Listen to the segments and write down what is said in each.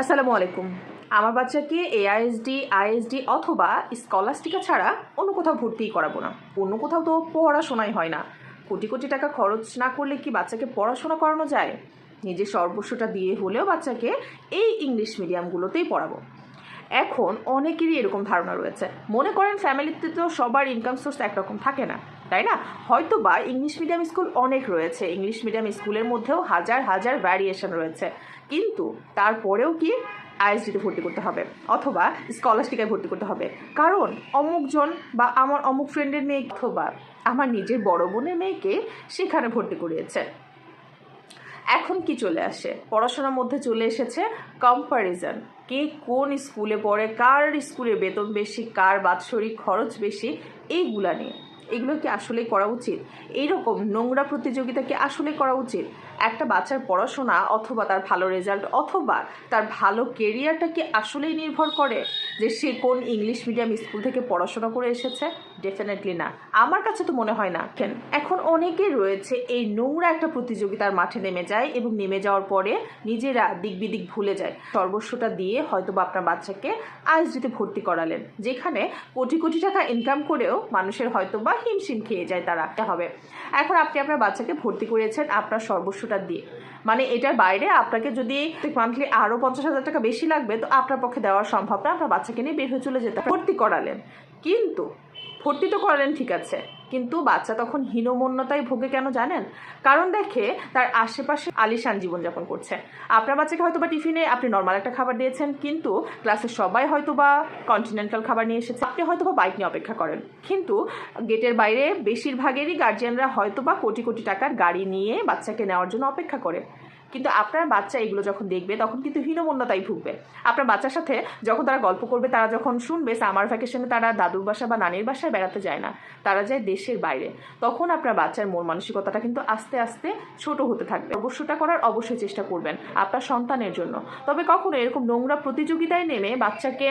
আসসালামু আলাইকুম। আমার বাচ্চাকে এআইএসডি আইএসডি অথবা স্কলাস্টিকা ছাড়া অন্য কোথাও ভর্তিই করাবো না। অন্য কোথাও তো পড়াশোনাই হয় না। কোটি কোটি টাকা খরচ না করলে কি বাচ্চাকে পড়াশোনা করানো যায়? নিজের সর্বস্বটা দিয়ে হলেও বাচ্চাকে এই ইংলিশ মিডিয়ামগুলোতেই পড়াবো। এখন অনেকেরই এরকম ধারণা রয়েছে। মনে করেন ফ্যামিলিতে তো সবার ইনকাম সোর্স একরকম থাকে না। তাই না? হয়তো বা ইংলিশ মিডিয়াম স্কুল অনেক রয়েছে। ইংলিশ মিডিয়াম স্কুলের মধ্যেও হাজার হাজার ভ্যারিয়েশন রয়েছে। কিন্তু তারপরেও কি আইএসডিতে ভর্তি করতে হবে অথবা স্কলারশিপে ভর্তি করতে হবে। কারণ অমুকজন বা আমার অমুক ফ্রেন্ডের মেয়ে অথবা আমার নিজের বড় বোনের মেয়েকে সেখানে ভর্তি করিয়েছে। এখন কি চলে আসে? পড়াশোনার মধ্যে চলে এসেছে কম্প্যারিজন কে কোন স্কুলে পড়ে, কার স্কুলে বেতন বেশি, কার বাৎসরিক খরচ বেশি, এইগুলা নিয়ে। এগুলো কি আসলেই করা উচিত? এইরকম নোংরা প্রতিযোগিতা কি আসলে করা উচিত? একটা বাচ্চার পড়াশোনা অথবা তার ভালো রেজাল্ট অথবা তার ভালো কেরিয়ারটা কি আসলেই নির্ভর করে যে সে কোন ইংলিশ মিডিয়াম স্কুল থেকে পড়াশোনা করে এসেছে? ডেফিনেটলি না। আমার কাছে তো মনে হয় না, কেন? এখন অনেকেই রয়েছে এই নোংরা একটা প্রতিযোগিতার মাঠে নেমে যায় এবং নেমে যাওয়ার পরে নিজেরা দিক বিদিক ভুলে যায়। সর্বস্বটা দিয়ে হয়তো বা আপনার বাচ্চাকে আইএসডিতে ভর্তি করালেন, যেখানে কোটি কোটি টাকা ইনকাম করেও মানুষের হয়তো বা হিমশিম খেয়ে যায় তারা। হবে। এখন আপনি আপনার বাচ্চাকে ভর্তি করেছেন আপনার সর্বস্বটা দিয়ে। মানে এটার বাইরে আপনাকে যদি মান্থলি আরও পঞ্চাশ হাজার টাকা বেশি লাগবে, তো আপনার পক্ষে দেওয়া সম্ভব না। আপনার বাচ্চাকে নিয়ে বের হয়ে চলে যেতে ভর্তি করালেন। কিন্তু ভর্তি তো করালেন, ঠিক আছে। কিন্তু বাচ্চা তখন হীনমন্যতায় ভোগে কেন জানেন? কারণ দেখে তার আশেপাশে আলিশান জীবনযাপন করছে। আপনার বাচ্চাকে হয়তো বা টিফিনে আপনি নর্মাল একটা খাবার দিয়েছেন, কিন্তু ক্লাসে সবাই হয়তো বা কন্টিনেন্টাল খাবার নিয়ে এসেছে। আপনি হয়তো বা বাইক নিয়ে অপেক্ষা করেন। কিন্তু গেটের বাইরে বেশিরভাগেরই গার্জিয়ানরা হয়তো বা কোটি কোটি টাকার গাড়ি নিয়ে বাচ্চাকে নেওয়ার জন্য অপেক্ষা করে। কিন্তু আপনার বাচ্চা এগুলো যখন দেখবে, তখন কিন্তু হীনমন্যতায় ভুগবে। আপনার বাচ্চার সাথে যখন তারা গল্প করবে, তারা যখন শুনবে, সামার ভ্যাকেশনে তারা দাদুর বাসা বা নানির বাসায় বেড়াতে যায় না, তারা যায় দেশের বাইরে, তখন আপনার বাচ্চার মন মানসিকতাটা কিন্তু আস্তে আস্তে ছোট হতে থাকবে। অবশ্যটা করার অবশ্যই চেষ্টা করবেন আপনার সন্তানের জন্য। তবে কখনো এরকম নোংরা প্রতিযোগিতায় নেমে বাচ্চাকে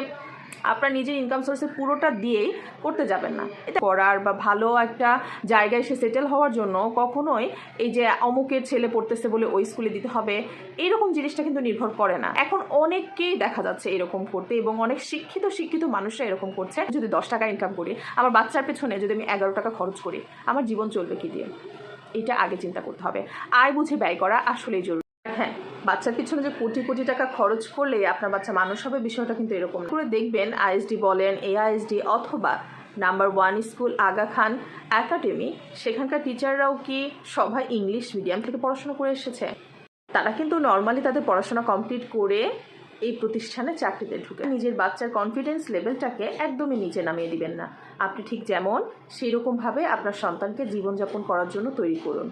আপনার নিজের ইনকাম সোর্সের পুরোটা দিয়েই করতে যাবেন না। এটা করার বা ভালো একটা জায়গায় সে সেটেল হওয়ার জন্য কখনোই এই যে অমুকের ছেলে পড়তেছে বলে ওই স্কুলে দিতে হবে এইরকম জিনিসটা কিন্তু নির্ভর করে না। এখন অনেককেই দেখা যাচ্ছে এরকম করতে এবং অনেক শিক্ষিত শিক্ষিত মানুষরা এরকম করছে। যদি দশ টাকা ইনকাম করি, আমার বাচ্চার পেছনে যদি আমি এগারো টাকা খরচ করি, আমার জীবন চলবে কি দিয়ে? এটা আগে চিন্তা করতে হবে। আয় বুঝে ব্যয় করা আসলেই জরুরি। হ্যাঁ। বাচ্চার পিছনে যে কোটি কোটি টাকা খরচ করলে আপনার বাচ্চা মানুষ হবে, বিষয়টা কিন্তু এরকম করে দেখবেন, আইএসডি বলেন, এআইএসডি অথবা number one school Aga Khan academy, সেখানকার টিচাররাও কি সবাই ইংলিশ মিডিয়াম থেকে পড়াশোনা করে এসেছে? তারা কিন্তু নর্মালি তাদের পড়াশোনা কমপ্লিট করে এই প্রতিষ্ঠানে চাকরিতে ঢুকে। নিজের বাচ্চার কনফিডেন্স লেভেলটাকে একদমই নিচে নামিয়ে দিবেন না। আপনি ঠিক যেমন সেই রকমভাবে আপনার সন্তানকে জীবনযাপন করার জন্য তৈরি করুন।